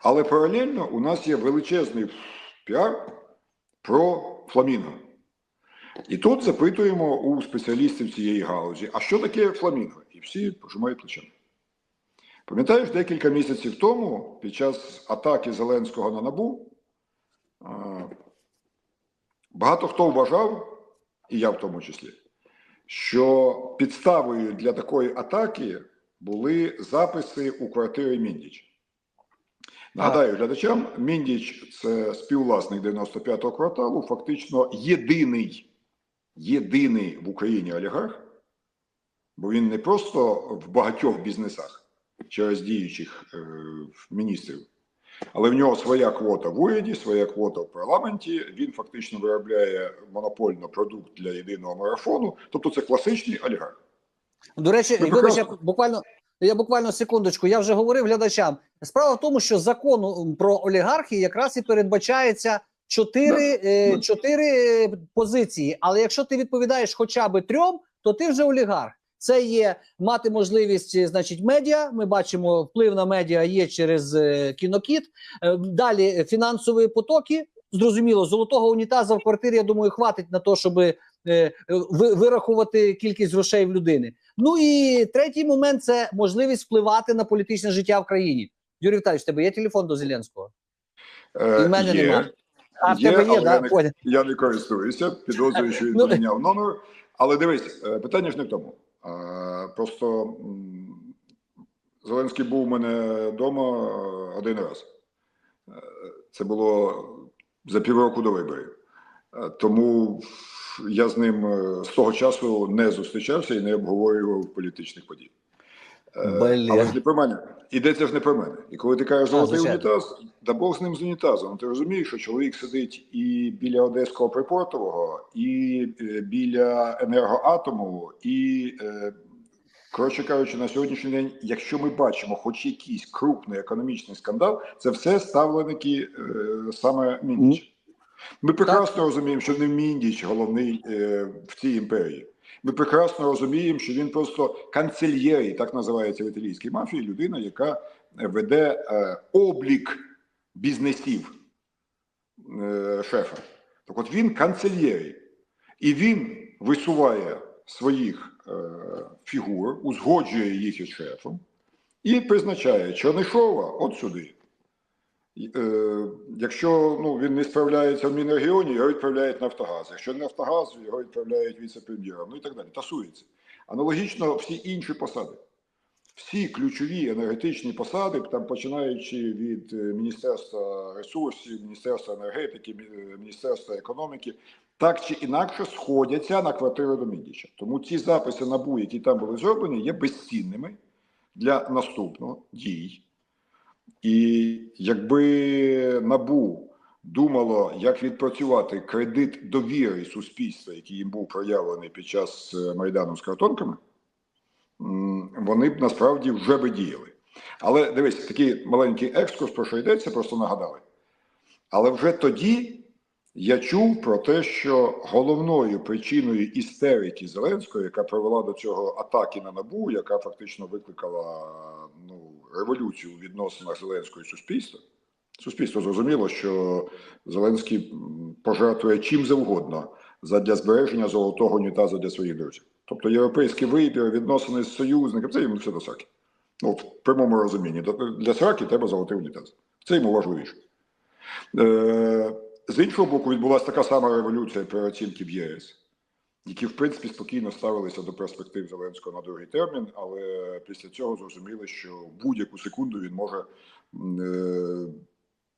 Але паралельно у нас є величезний піар про фламінго. І тут запитуємо у спеціалістів цієї галузі, а що таке фламінго? І всі пожимають плечами. Пам'ятаєш, декілька місяців тому, під час атаки Зеленського на Набу, багато хто вважав, і я в тому числі, що підставою для такої атаки були записи у квартирі Міндіч. Нагадаю глядачам, Міндіч це співвласник 95-го кварталу, фактично єдиний, єдиний в Україні олігарх, бо він не просто в багатьох бізнесах через діючих е, міністрів, але в нього своя квота в уряді, своя квота в парламенті. Він фактично виробляє монопольно продукт для єдиного марафону. Тобто це класичний олігарх. До речі, Ну, вибач, буквально я буквально секундочку. Я вже говорив глядачам. Справа в тому, що закону про олігархії якраз і передбачається чотири, е, чотири е, позиції. Але якщо ти відповідаєш хоча б трьом, то ти вже олігарх. Це є мати можливість, е, значить, медіа. Ми бачимо, вплив на медіа є через е, кінокіт. Е, Далі фінансові потоки. Зрозуміло, золотого унітаза в квартирі, я думаю, хватить на те, щоб е, вирахувати кількість грошей в людини. Ну і третій момент це можливість впливати на політичне життя в країні. Юрій Віталійович, тебе є телефон до Зеленського? Е, І в мене є, нема. А в Є, тебе є, але да? я не- Я не користуюся, підозрюю, що він Ну, поміняв номер. Але дивись, е, питання ж не в тому. А, Просто Зеленський був у мене вдома е, один раз. Е, Це було за півроку до виборів. Е, Тому я з ним е, з того часу не зустрічався і не обговорював політичних подій. Е, Блін. Але ж не про мене. Йдеться ж не про мене. І коли ти кажеш золотий унітаз, да Бог з ним з унітазом. Ти розумієш, що чоловік сидить і біля Одеського припортового, і е, біля енергоатому, і, коротше кажучи, на сьогоднішній день, якщо ми бачимо хоч якийсь крупний економічний скандал, це все ставленики саме Міндіча. Ми прекрасно розуміємо, що не Міндіч головний е, в цій імперії. Ми прекрасно розуміємо, що він просто канцельєрій, так називається в італійській мафії, людина, яка веде е, облік бізнесів е, шефа. Так от він канцельєрій. І він висуває своїх е, фігур, узгоджує їх із шефом і призначає Чернишова от сюди. Е, якщо ну, він не справляється в Мінрегіоні, його відправляють Нафтогаз. Якщо не Нафтогаз, його відправляють віце-прем'єром, ну і так далі. Тасується. Аналогічно всі інші посади. Всі ключові енергетичні посади, там починаючи від е, Міністерства ресурсів, Міністерства енергетики, е, Міністерства економіки, так чи інакше сходяться на квартиру до Міндіча. Тому ці записи НАБУ, які там були зроблені, є безцінними для наступного дій. І якби НАБУ думало, як відпрацювати кредит довіри суспільства, який їм був проявлений під час е, Майдану з картонками, вони б насправді вже би діяли. Але дивись, такий маленький екскурс, про що йдеться, просто нагадали. Але вже тоді я чув про те, що головною причиною істерики Зеленського, яка привела до цього атаки на набу, яка фактично викликала революцію у відносинах Зеленського і суспільства. Суспільство зрозуміло, що Зеленський пожертвує чим завгодно задля збереження золотого унітазу для своїх друзів. Тобто європейський вибір, відносини з союзниками, це йому все до сраки. Ну, в прямому розумінні. Для сраки треба золотий унітаз. Це йому важливіше. Е, з іншого боку, відбулася така сама революція переоцінки в ЄС, які, в принципі, спокійно ставилися до перспектив Зеленського на другий термін, але після цього зрозуміли, що в будь-яку секунду він може е,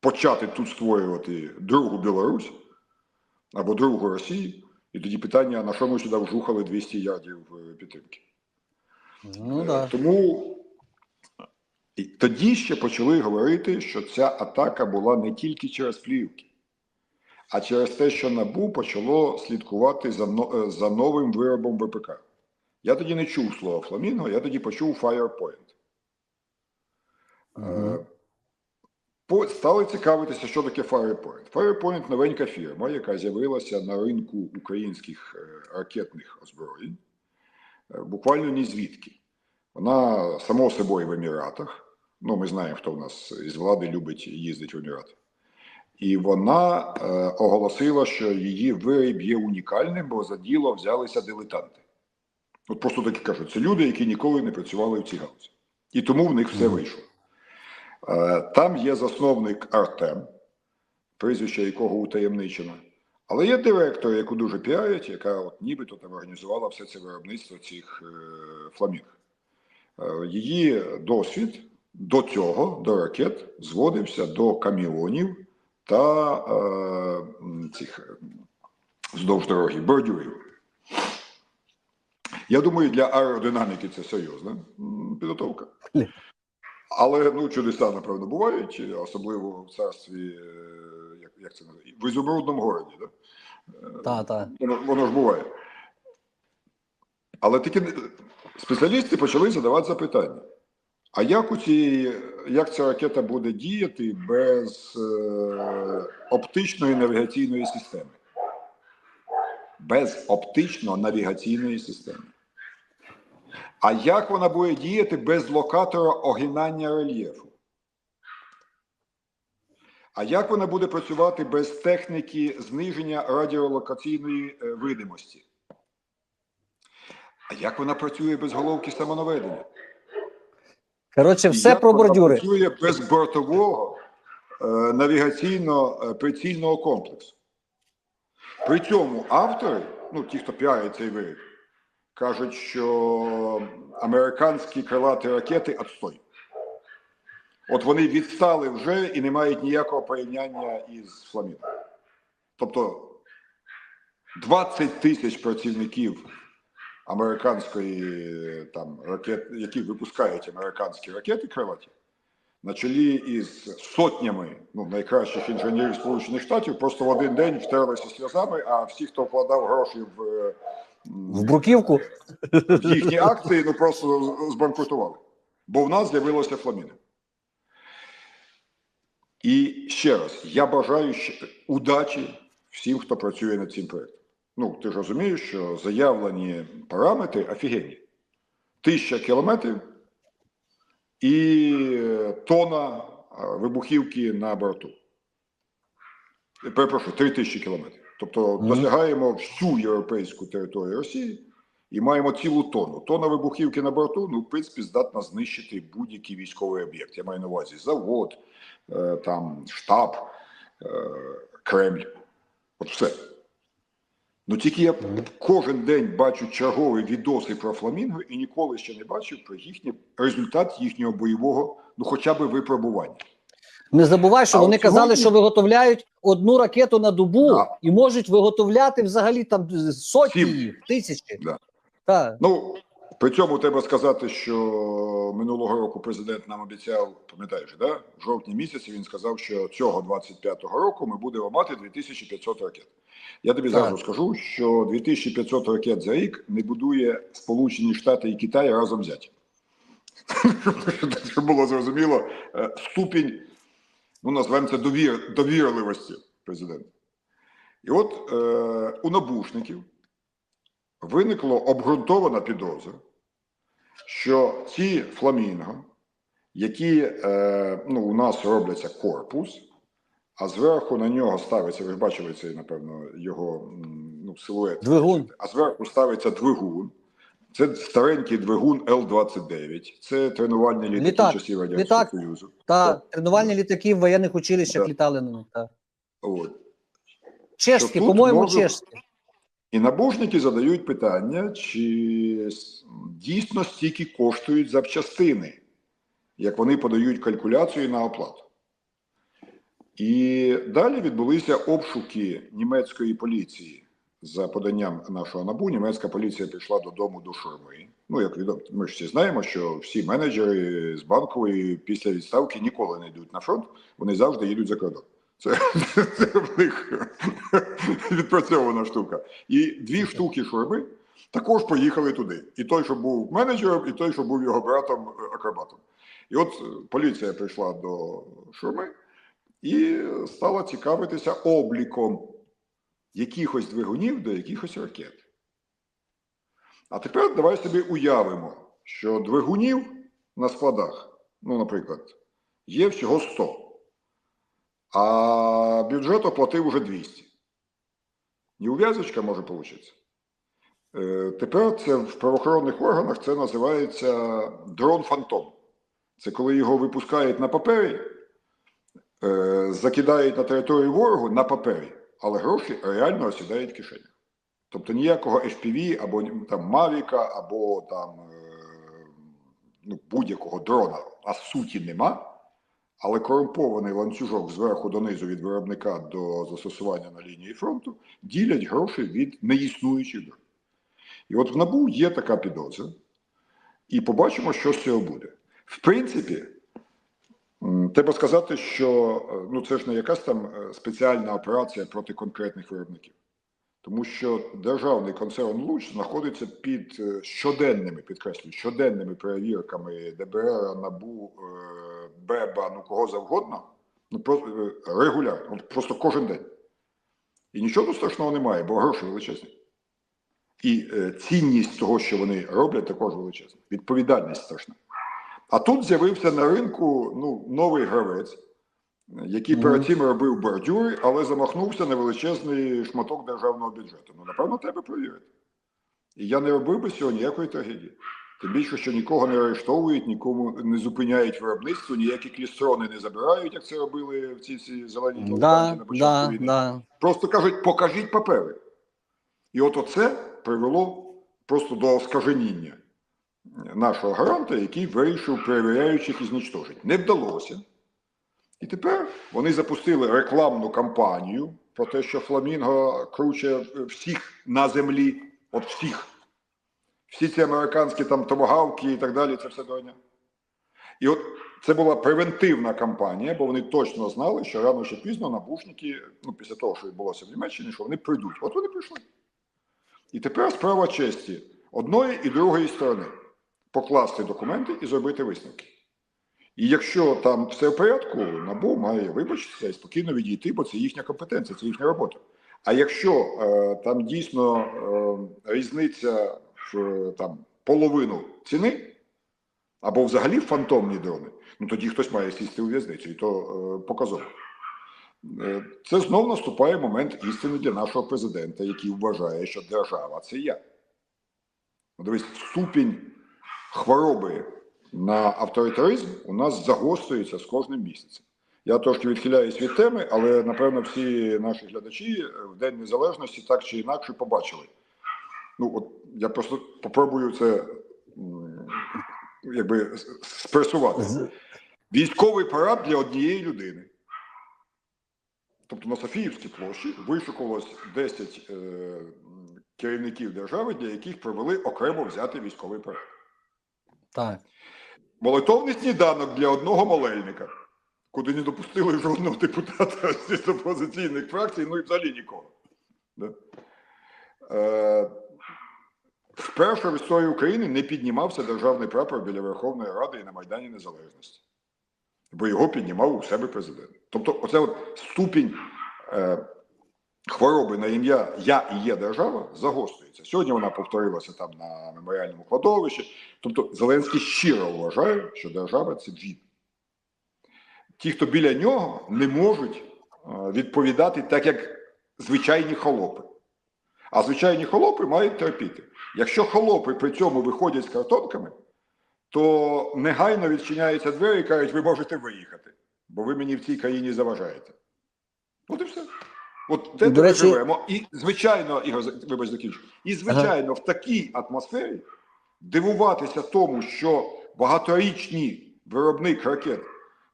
почати тут створювати другу Білорусь або другу Росію. І тоді питання, на що ми сюди вжухали 200 ярдів е, підтримки. Ну Е, да. Тому і тоді ще почали говорити, що ця атака була не тільки через плівки, а через те, що НАБУ почало слідкувати за, е, за новим виробом ВПК. Я тоді не чув слова фламінго, я тоді почув Firepoint. Е, по- Стали цікавитися, що таке Firepoint. Firepoint – новенька фірма, яка з'явилася на ринку українських е, ракетних озброєнь. Е, Буквально ні звідки. Вона само собою в Еміратах. Ну, ми знаємо, хто в нас із влади любить їздити в Емірати. І вона е, оголосила, що її виріб є унікальним, бо за діло взялися дилетанти. От просто такі кажуть, це люди, які ніколи не працювали в цій галузі. І тому в них все вийшло. Е, там є засновник Артем, прізвище якого утаємничено. Але є директор, яку дуже піарять, яка от нібито там організувала все це виробництво цих е, фламінг. Е, її досвід до цього, до ракет, зводився до каміонів та е, цих е, вздовж дороги бордюрів. Я думаю, для аеродинаміки це серйозна підготовка. Але ну, чудеса, напевно, бувають, особливо в царстві, е, як, як це називається, в ізумрудному городі. Да? Е, Та, та. Воно, воно ж буває. Але такі спеціалісти почали задавати запитання: а як у ці, як ця ракета буде діяти без е, оптичної навігаційної системи? Без оптично-навігаційної системи. А як вона буде діяти без локатора огинання рельєфу? А як вона буде працювати без техніки зниження радіолокаційної е, видимості? А як вона працює без головки самонаведення? Коротше, все про бордюри. Працює без бортового е, навігаційно-прицільного комплексу. При цьому автори, ну ті, хто піарить цей виріб, кажуть, що американські крилаті ракети отстой. От вони відстали вже і не мають ніякого порівняння із Фламіно. Тобто 20 тисяч працівників американської там ракет, які випускають американські ракети крилаті, на чолі із сотнями ну, найкращих інженерів Сполучених Штатів просто в один день втерлися сльозами, а всі, хто вкладав гроші в, е, В бруківку. в їхні акції, ну просто збанкрутували. Бо в нас з'явилося фламіни. І ще раз, я бажаю удачі всім, хто працює над цим проєктом. Ну, ти ж розумієш, що заявлені параметри офігенні. Тисяча кілометрів і тона вибухівки на борту. Я Перепрошую, три тисячі кілометрів. Тобто досягаємо всю європейську територію Росії і маємо цілу тонну. Тонна вибухівки на борту, ну, в принципі, здатна знищити будь-який військовий об'єкт. Я маю на увазі завод, е, там штаб, е, Кремль. От все. Ну тільки я кожен день бачу чергові відоси про фламінго і ніколи ще не бачив про їхній результат їхнього бойового, ну хоча б випробування. Не забувай, що А вони от казали, що виготовляють одну ракету на добу Да. і можуть виготовляти взагалі там сотні, Сім. тисячі. Да. Так. Ну при цьому треба сказати, що минулого року президент нам обіцяв, пам'ятаєш, да? в жовтні місяці він сказав, що цього 25-го року ми будемо мати 2500 ракет. Я тобі зразу скажу, що 2500 ракет за рік не будує Сполучені Штати і Китай разом взяті. Щоб було зрозуміло, е, ступінь, ну назвемо це довір, довірливості президента. І от е, у набушників виникло обґрунтована підозра, що ці фламінго, які е, ну, у нас робляться корпус, а зверху на нього ставиться, ви ж бачили цей, напевно, його ну, силует. Двигун. А зверху ставиться двигун. Це старенький двигун Л-29. Це тренувальні літаки Літак. часів Радянського Літак. Союзу. Та Так. тренувальні літаки в воєнних училищах Так. літали на них. Та. От. Чешські, по-моєму, може- чешські. І набожники задають питання, чи дійсно стільки коштують запчастини, як вони подають калькуляцію на оплату. І далі відбулися обшуки німецької поліції за поданням нашого набу. Німецька поліція прийшла додому до Шурми. Ну, як відомо, ми ж всі знаємо, що всі менеджери з банкової після відставки ніколи не йдуть на фронт, вони завжди їдуть за кордон. Це, це в них відпрацьована штука. І дві штуки шурми також поїхали туди. І той, що був менеджером, і той, що був його братом е, акробатом. І от поліція прийшла до шурми і стала цікавитися обліком якихось двигунів до якихось ракет. А тепер давай собі уявимо, що двигунів на складах ну, наприклад, є всього 100, а бюджет оплатив уже 200. Неув'язочка може получитися. Е, Тепер це в правоохоронних органах це називається дрон-фантом. Це коли його випускають на папері, закидають на територію ворогу на папері, але гроші реально осідають в кишенях. Тобто ніякого FPV або там Мавіка, або там е, ну, будь-якого дрона, а суті нема. Але корумпований ланцюжок зверху донизу від виробника до застосування на лінії фронту ділять гроші від неіснуючих дронів. І от в НАБУ є така підозра, і побачимо, що з цього буде. В принципі, треба сказати, що е, ну, це ж не якась там е, спеціальна операція проти конкретних виробників. Тому що державний концерн Луч знаходиться під е, щоденними, підкреслюю, щоденними перевірками ДБР, НАБУ, БЕБа, ну кого завгодно, ну просто регулярно, просто кожен день. І нічого страшного немає, бо гроші величезні. І цінність того, що вони роблять, також величезна. Відповідальність страшна. А тут з'явився на ринку ну, новий гравець, який Мгм. перед цим робив бордюри, але замахнувся на величезний шматок державного бюджету. Ну, напевно, треба перевірити. І я не робив би цього ніякої трагедії. Тим більше, що нікого не арештовують, нікому не зупиняють виробництво, ніякі клістрони не забирають, як це робили в цій всі зеленій Да, на початку да, війни. да. Просто кажуть, покажіть папери. І от оце привело просто до скаженіння нашого гаранта, який вирішив перевіряючих і знічтожити. Не вдалося. І тепер вони запустили рекламну кампанію про те, що Фламінго круче всіх на землі, от всіх. Всі ці американські там томагавки і так далі, це все дойня. І от це була превентивна кампанія, бо вони точно знали, що рано чи пізно набушники, ну після того, що відбулося в Німеччині, що вони прийдуть. От вони прийшли. І тепер справа честі одної і другої сторони покласти документи і зробити висновки. І якщо там все в порядку, НАБУ має вибачитися і спокійно відійти, бо це їхня компетенція, це їхня робота. А якщо е, там дійсно е, різниця в е, там, половину ціни, або взагалі фантомні дрони, ну тоді хтось має сісти у в'язницю, і то е, показово. Е, Це знов наступає момент істини для нашого президента, який вважає, що держава це я. Ну, Дивись, ступінь хвороби на авторитаризм у нас загострюється з кожним місяцем. Я трошки відхиляюсь від теми, але напевно всі наші глядачі в День Незалежності так чи інакше побачили. Ну, от я просто попробую це якби спресувати. Військовий парад для однієї людини. Тобто на Софіївській площі вишукувалось 10 е, керівників держави, для яких провели окремо взятий військовий парад. Так. Молитовний сніданок для одного молельника, куди не допустили жодного депутата з опозиційних фракцій, ну і взагалі нікого. Да? Е, вперше в історії України не піднімався державний прапор біля Верховної Ради і на Майдані Незалежності. Бо його піднімав у себе президент. Тобто, оце от ступінь е, хвороби на ім'я Я і є держава загострюється. Сьогодні вона повторилася там на меморіальному кладовищі. Тобто Зеленський щиро вважає, що держава це він. Ті, хто біля нього, не можуть е, відповідати так, як звичайні холопи. А звичайні холопи мають терпіти. Якщо холопи при цьому виходять з картонками, то негайно відчиняються двері і кажуть, ви можете виїхати, бо ви мені в цій країні заважаєте. От і все. От те, де ми речі- живемо. І звичайно, Ігор, вибач, закінчу. І звичайно, в такій атмосфері дивуватися тому, що багаторічний виробник ракет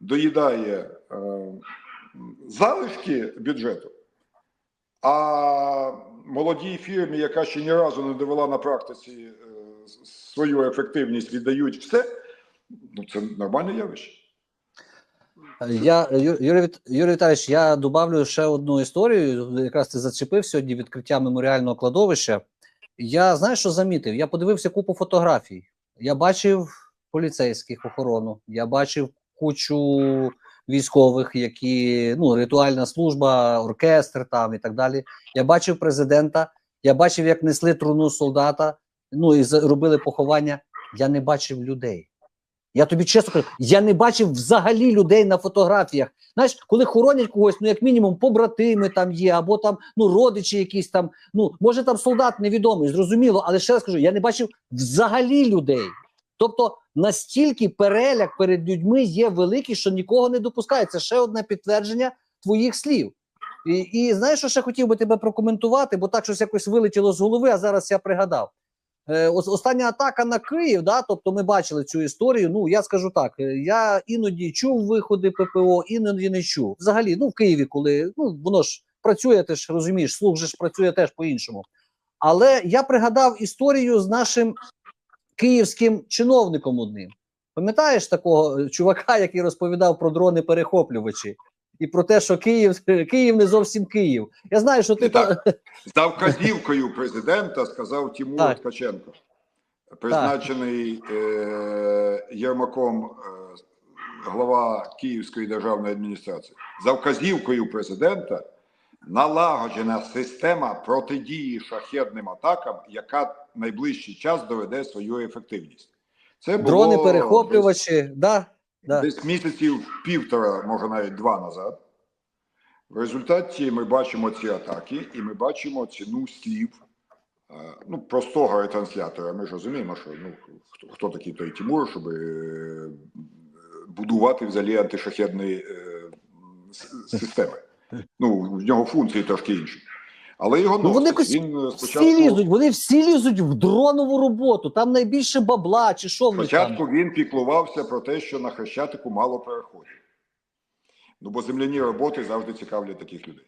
доїдає е, залишки бюджету, а молодій фірмі, яка ще ні разу не довела на практиці е, свою ефективність, віддають все, ну це нормальне явище. Я Юрій, Юрій Віталійович, я добавлю ще одну історію. Якраз ти зачепив сьогодні відкриття меморіального кладовища. Я знаєш, що замітив? Я подивився купу фотографій. Я бачив поліцейських охорону, я бачив кучу військових, які ну ритуальна служба, оркестр там і так далі. Я бачив президента, я бачив, як несли труну солдата. Ну і робили поховання. Я не бачив людей. Я тобі чесно кажу, я не бачив взагалі людей на фотографіях. Знаєш, коли хоронять когось, ну як мінімум, побратими там є, або там ну родичі якісь там. Ну може там солдат невідомий, зрозуміло, але ще раз кажу, я не бачив взагалі людей. Тобто настільки переляк перед людьми є великий, що нікого не допускає. Це ще одне підтвердження твоїх слів. І, і знаєш, що ще хотів би тебе прокоментувати, бо так щось якось вилетіло з голови, а зараз я пригадав. Е, остання атака на Київ, да, тобто ми бачили цю історію. Ну я скажу так: е, я іноді чув виходи ППО, іноді не чув. Взагалі, ну в Києві, коли ну воно ж працює, ти ж розумієш, слух же ж працює теж по-іншому. Але я пригадав історію з нашим київським чиновником одним. Пам'ятаєш такого е, чувака, який розповідав про дрони перехоплювачі? І про те, що Київ Київ не зовсім Київ. Я знаю, що ти так. За вказівкою президента сказав Тимур Так. Ткаченко, призначений е, Єрмаком е, глава Київської державної адміністрації. За вказівкою президента налагоджена система протидії шахедним атакам, яка найближчий час доведе свою ефективність. Це було дрони перехоплювачі, да, да. Десь місяців півтора, може навіть два назад. В результаті ми бачимо ці атаки, і ми бачимо ціну слів е, ну, простого ретранслятора. Ми ж розуміємо, що ну, хто, хто такий той Тимур, щоб е, будувати взагалі антишахедні е, системи. Ну, в нього функції трошки інші. Але його Ну, вони якось він е, Всі лізуть, вони всі лізуть в дронову роботу. Там найбільше бабла, чи що в них там. Спочатку він піклувався про те, що на Хрещатику мало переходів. Ну, бо земляні роботи завжди цікавлять таких людей.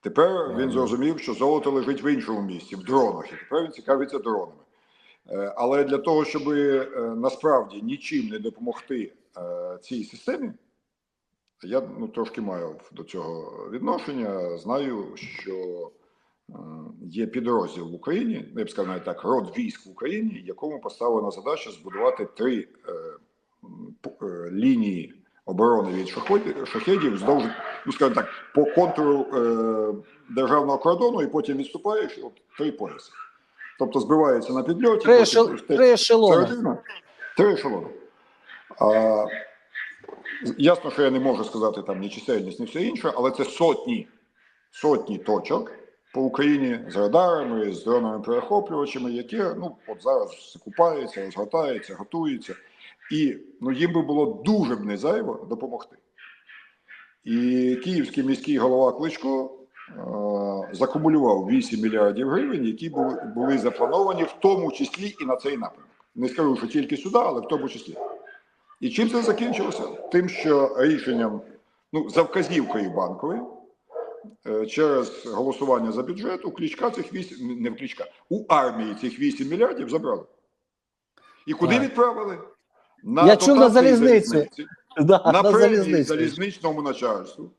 Тепер він зрозумів, що золото лежить в іншому місці, в дронах, і тепер він цікавиться дронами. Е, Але для того, щоб е, насправді нічим не допомогти цій системі, я ну, трошки маю до цього відношення. Знаю, що є підрозділ в Україні, я б сказав навіть так, род військ в Україні, якому поставлена задача збудувати три е, е, лінії оборони від шахедів, вздовж, ну скажімо так, по контуру е, державного кордону, і потім відступаєш, от три пояси. Тобто збивається на підльоті, Три, ешел... те- три ешелони. Три ешелони. А, ясно, що я не можу сказати там ні чисельність, ні все інше, але це сотні, сотні точок по Україні з радарами, з дронами перехоплювачами, які ну, от зараз закупаються, розгортаються, готуються. І ну, їм би було дуже б не зайво допомогти. І київський міський голова Кличко е, закумулював 8 мільярдів гривень, які були, були заплановані, в тому числі і на цей напрямок. Не скажу, що тільки сюди, але в тому числі. І чим це закінчилося? Тим, що рішенням, ну, за вказівкою банкової, через голосування за бюджет, у Кличка цих 8, не в Кличка, у армії цих 8 мільярдів забрали. І куди Так. відправили? Я чув на залізниці Да, на на премії залізничному начальству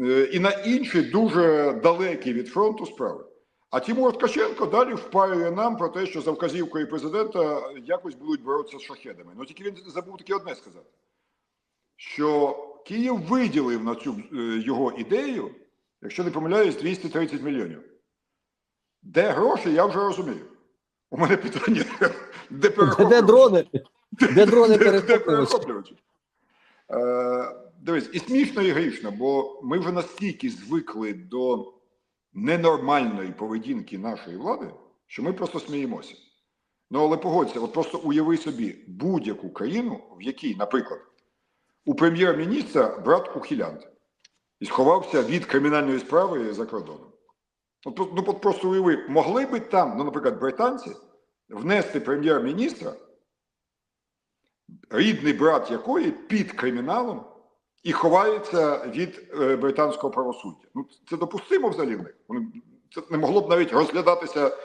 е, і на інші дуже далекі від фронту справи. А Тимур Ткаченко далі впаює нам про те, що за вказівкою президента якось будуть боротися з шахедами. Ну тільки він забув таке одне сказати: що Київ виділив на цю е, його ідею, якщо не помиляюсь, 230 мільйонів. Де гроші, я вже розумію. У мене питання: де Де, дрони? Де дрони перехоплювачі? Е, Дивись, і смішно, і грішно, бо ми вже настільки звикли до ненормальної поведінки нашої влади, що ми просто сміємося. Ну, але погодься, от просто уяви собі будь-яку країну, в якій, наприклад, у прем'єр-міністра брат ухилянт і сховався від кримінальної справи за кордоном. От, ну, от просто уяви, могли би там, ну, наприклад, британці внести прем'єр-міністра рідний брат якої під криміналом і ховається від е, британського правосуддя. Ну, це допустимо взагалі в них. Це не могло б навіть розглядатися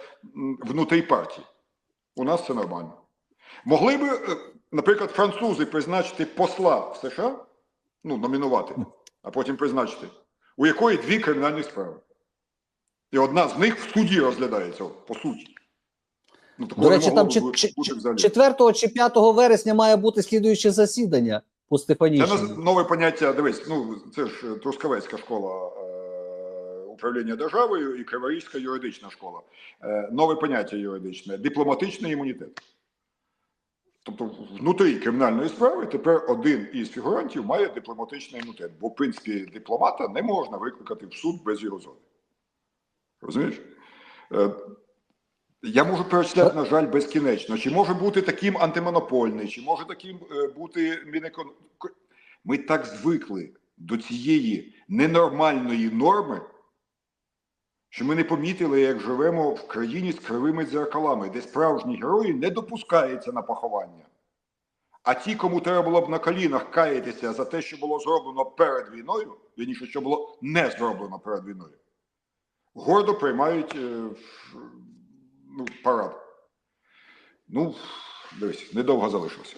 внутрі партії. У нас це нормально. Могли б, е, наприклад, французи призначити посла в США, ну, номінувати, а потім призначити, у якої дві кримінальні справи. І одна з них в суді розглядається, по суті. Ну, До речі, там чи- бути чи- взагалі. 4 чи 5 вересня має бути слідуюче засідання по Це Стефанішині. наз- нове поняття. Дивись, ну це ж Трускавецька школа е, управління державою і Криворізька юридична школа. Е, нове поняття юридичне дипломатичний імунітет. Тобто, внутрі кримінальної справи тепер один із фігурантів має дипломатичний імунітет, бо в принципі дипломата не можна викликати в суд без його згоди. Розумієш? Е, Я можу перечисляти, на жаль, безкінечно. Чи може бути таким антимонопольний, чи може таким е, бути Мінекон... Ми так звикли до цієї ненормальної норми, що ми не помітили, як живемо в країні з кривими дзеркалами, де справжні герої не допускаються на поховання. А ті, кому треба було б на колінах каятися за те, що було зроблено перед війною, вірніше, що було не зроблено перед війною, гордо приймають е, ну, парад. Ну, дивись, недовго залишилося.